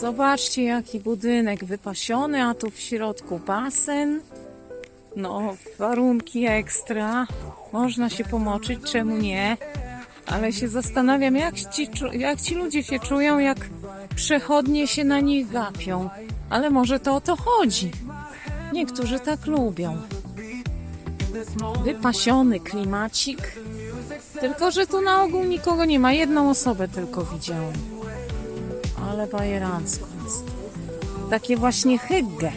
Zobaczcie, jaki budynek wypasiony, a tu w środku basen. No, warunki ekstra. Można się pomoczyć, czemu nie? Ale się zastanawiam, jak ci, jak ci ludzie się czują, jak przechodnie się na nich gapią. Ale może to o to chodzi. Niektórzy tak lubią. Wypasiony klimacik. Tylko, że tu na ogół nikogo nie ma. Jedną osobę tylko widziałam. Ale bajerancko. Takie właśnie hygge.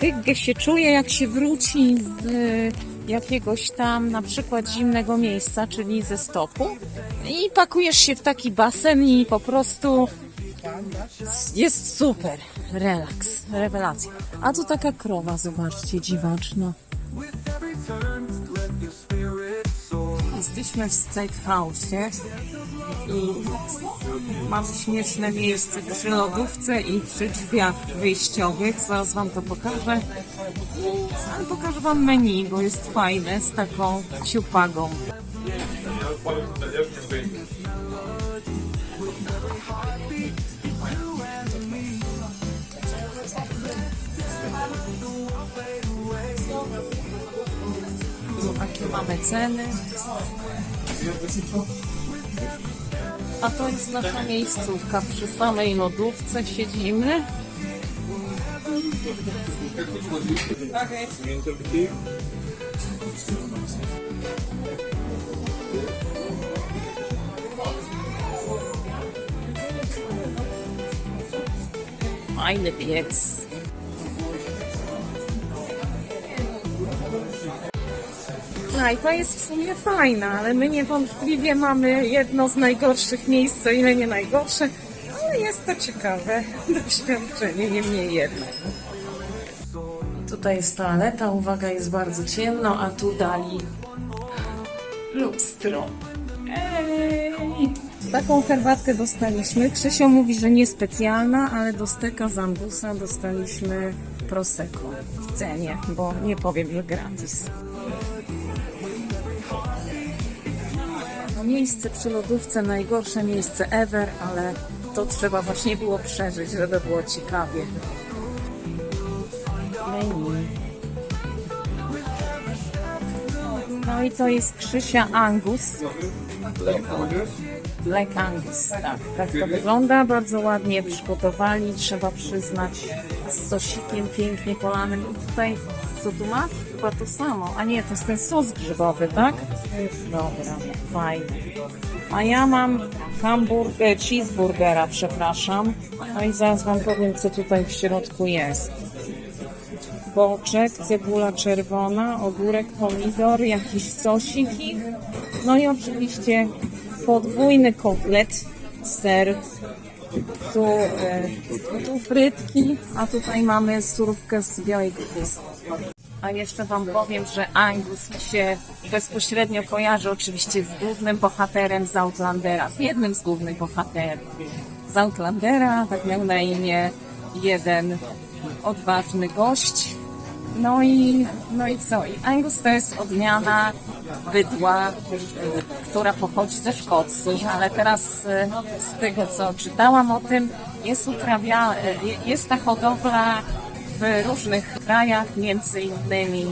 Hygge się czuje, jak się wróci z y, jakiegoś tam na przykład zimnego miejsca, czyli ze stopu i pakujesz się w taki basen i po prostu jest super. Relaks, rewelacja. A tu taka krowa, zobaczcie, dziwaczna. Jesteśmy w State House i mamy śmieszne miejsce przy lodówce i przy drzwiach wyjściowych. Zaraz Wam to pokażę. Ale pokażę Wam menu, bo jest fajne z taką ciupagą. Jakie mamy ceny. A to jest nasza miejscówka. Przy samej lodówce siedzimy. Fajny piec. Knajpa jest w sumie fajna, ale my niewątpliwie mamy jedno z najgorszych miejsc, o ile nie najgorsze, ale jest to ciekawe doświadczenie, niemniej jednak. Tutaj jest toaleta, uwaga, jest bardzo ciemno, a tu dali lustro. Ej! Taką herbatkę dostaliśmy. Krzysio mówi, że niespecjalna, ale do steka z Ambusa dostaliśmy Prosecco w cenie, bo nie powiem, że gratis. Miejsce przy lodówce, najgorsze miejsce ever, ale to trzeba właśnie było przeżyć, żeby było ciekawie. Menu. No i to jest Krzysia Angus. Black Angus, tak, tak to wygląda. Bardzo ładnie przygotowali, trzeba przyznać, z sosikiem pięknie polanym. I tutaj, co tu ma? Chyba to samo. A nie, to jest ten sos grzybowy, tak? Dobra, fajnie. A ja mam hamburger, cheeseburgera, przepraszam. No i zaraz Wam powiem, co tutaj w środku jest. Boczek, cebula czerwona, ogórek, pomidor, jakiś sosik. No i oczywiście podwójny kotlet, ser, tu, e, tu frytki, a tutaj mamy surówkę z białej kapusty. A jeszcze Wam powiem, że Angus się bezpośrednio kojarzy oczywiście z głównym bohaterem z Outlandera, z jednym z głównych bohaterów z Outlandera, tak miał na imię jeden odważny gość. No i, no i co? I Angus to jest odmiana bydła, która pochodzi ze Szkocji, ale teraz y, z tego co czytałam o tym, jest uprawia, y, jest ta hodowla w różnych krajach, między innymi,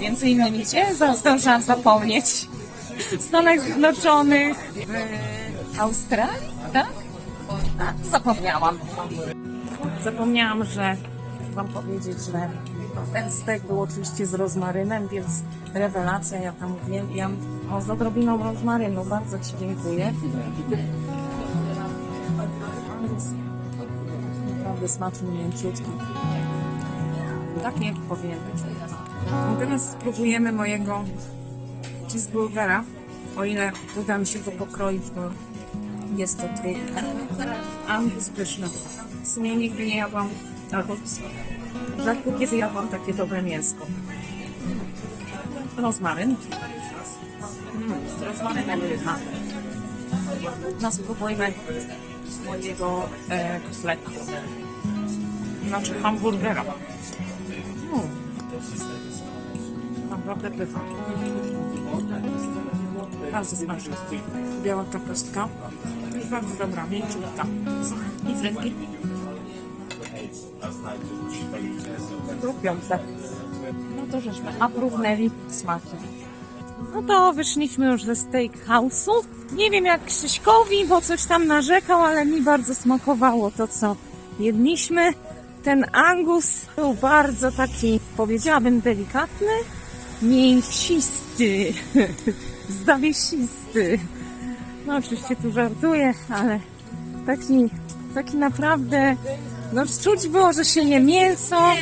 między innymi gdzie? Zdążyłam zapomnieć. W Stanach Zjednoczonych, w Australii, tak? A, zapomniałam. Zapomniałam, że Wam powiedzieć, że ten stek był oczywiście z rozmarynem, więc rewelacja, ja tam uwielbiam. O, z odrobiną rozmarynu, bardzo Ci dziękuję. Naprawdę smaczny, mięciutki. Tak nie powinien być. Teraz spróbujemy mojego cheeseburgera, o ile uda mi się go pokroić, bo jest to trudne. Angus pyszny. W sumie nigdy nie jadłam, albo rzadko kiedy jadłam takie dobre mięsko. Rozmaryn. Mm, z rozmarynem pycha. No spróbujmy mojego e, kotleta. Znaczy hamburgera. Mm. Naprawdę pycha. Bardzo smaczna. Biała kapustka. I bardzo dobra, mięciutka. I frytki. Lubiące. No to żeśmy aprównej smaki. No to wyszliśmy już ze steakhouse'u. Nie wiem jak Krzyśkowi, bo coś tam narzekał, ale mi bardzo smakowało to, co jedliśmy. Ten angus był bardzo taki, powiedziałabym, delikatny, mięsisty, zawiesisty. No oczywiście tu żartuję, ale taki, taki naprawdę, no czuć było, że się je mięso,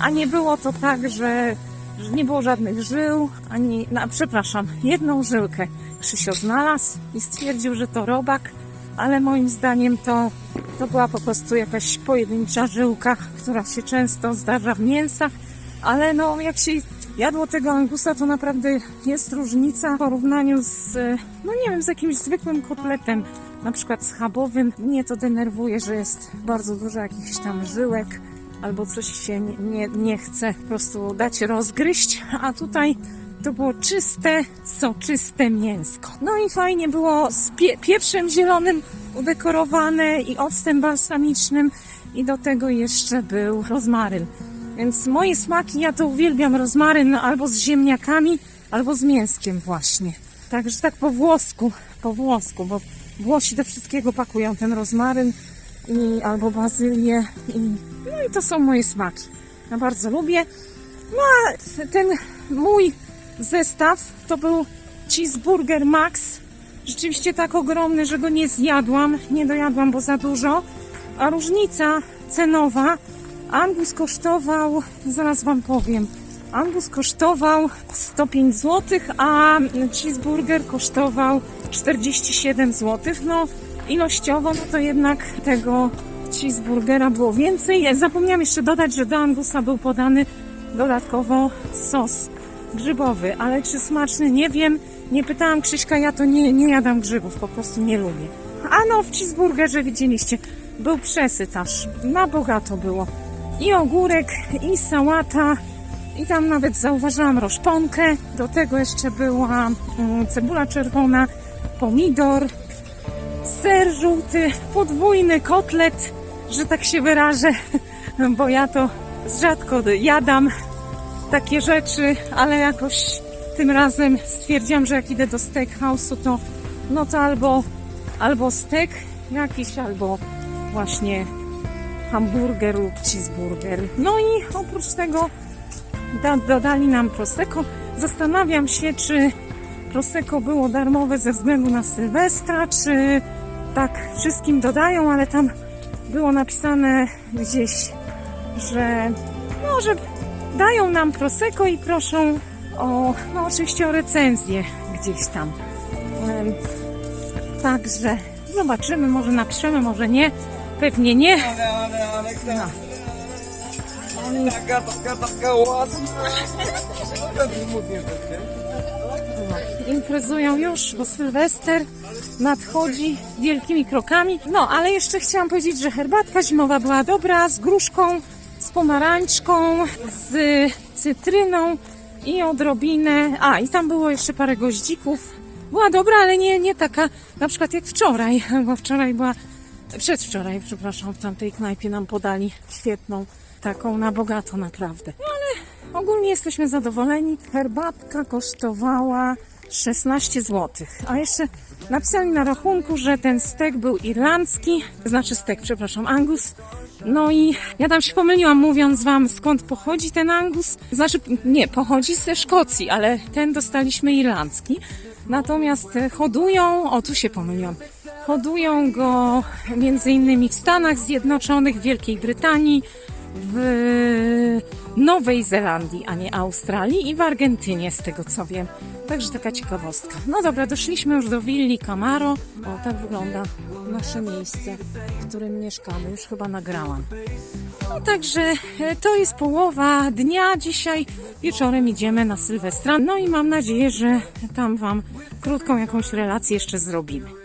a nie było to tak, że, że nie było żadnych żył, ani, no, przepraszam, jedną żyłkę Krzysio znalazł i stwierdził, że to robak, ale moim zdaniem to, to była po prostu jakaś pojedyncza żyłka, która się często zdarza w mięsach, ale no jak się jadło tego angusa, to naprawdę jest różnica w porównaniu z, no nie wiem, z jakimś zwykłym kotletem, na przykład schabowym. Mnie to denerwuje, że jest bardzo dużo jakichś tam żyłek, albo coś się nie, nie, nie chce po prostu dać rozgryźć, a tutaj to było czyste, soczyste mięsko. No i fajnie było z pie pieprzem zielonym udekorowane i octem balsamicznym i do tego jeszcze był rozmaryn. Więc moje smaki, ja to uwielbiam rozmaryn albo z ziemniakami, albo z mięskiem właśnie. Także tak po włosku, po włosku, bo Włosi do wszystkiego pakują ten rozmaryn i, albo bazylię i, no i to są moje smaki. Ja bardzo lubię. No a ten mój zestaw to był cheeseburger max. Rzeczywiście tak ogromny, że go nie zjadłam, nie dojadłam, bo za dużo. A różnica cenowa, Angus kosztował, zaraz wam powiem, Angus kosztował 105 zł, a cheeseburger kosztował 47 zł. No ilościowo no to jednak tego cheeseburgera było więcej. Zapomniałam jeszcze dodać, że do Angusa był podany dodatkowo sos grzybowy, ale czy smaczny nie wiem. Nie pytałam Krzyśka, ja to nie, nie jadam grzybów, po prostu nie lubię. A no w cheeseburgerze widzieliście, był przesyt aż, na bogato było. I ogórek, i sałata, i tam nawet zauważyłam roszponkę. Do tego jeszcze była mm, cebula czerwona, pomidor, ser żółty, podwójny kotlet, że tak się wyrażę, bo ja to rzadko jadam takie rzeczy, ale jakoś tym razem stwierdziłam, że jak idę do steakhouse'u, to no to albo, albo steak jakiś, albo właśnie hamburger lub cheeseburger. No i oprócz tego da, dodali nam Prosecco. Zastanawiam się, czy Prosecco było darmowe ze względu na Sylwestra, czy tak wszystkim dodają, ale tam było napisane gdzieś, że no, że dają nam Prosecco i proszą o, no oczywiście o recenzję gdzieś tam. Także zobaczymy, może napiszemy, może nie. Pewnie nie. No. imprezują już, bo Sylwester nadchodzi wielkimi krokami. No, ale jeszcze chciałam powiedzieć, że herbatka zimowa była dobra, z gruszką, z pomarańczką, z cytryną i odrobinę. A, i tam było jeszcze parę goździków. Była dobra, ale nie, nie taka, na przykład jak wczoraj, bo wczoraj była, przedwczoraj, przepraszam, w tamtej knajpie nam podali świetną, taką na bogato naprawdę. No ale ogólnie jesteśmy zadowoleni. Herbatka kosztowała 16 zł. A jeszcze napisali na rachunku, że ten stek był irlandzki, znaczy stek, przepraszam, angus. No i ja tam się pomyliłam mówiąc wam skąd pochodzi ten angus. Znaczy nie, pochodzi ze Szkocji, ale ten dostaliśmy irlandzki. Natomiast e, hodują, o tu się pomyliłam, hodują go między innymi w Stanach Zjednoczonych, w Wielkiej Brytanii, w Nowej Zelandii, a nie Australii i w Argentynie, z tego co wiem. Także taka ciekawostka. No dobra, doszliśmy już do willi Camaro. O, tak wygląda nasze miejsce, w którym mieszkamy. Już chyba nagrałam. No także e, to jest połowa dnia. Dzisiaj wieczorem idziemy na Sylwestra. No i mam nadzieję, że tam Wam krótką jakąś relację jeszcze zrobimy.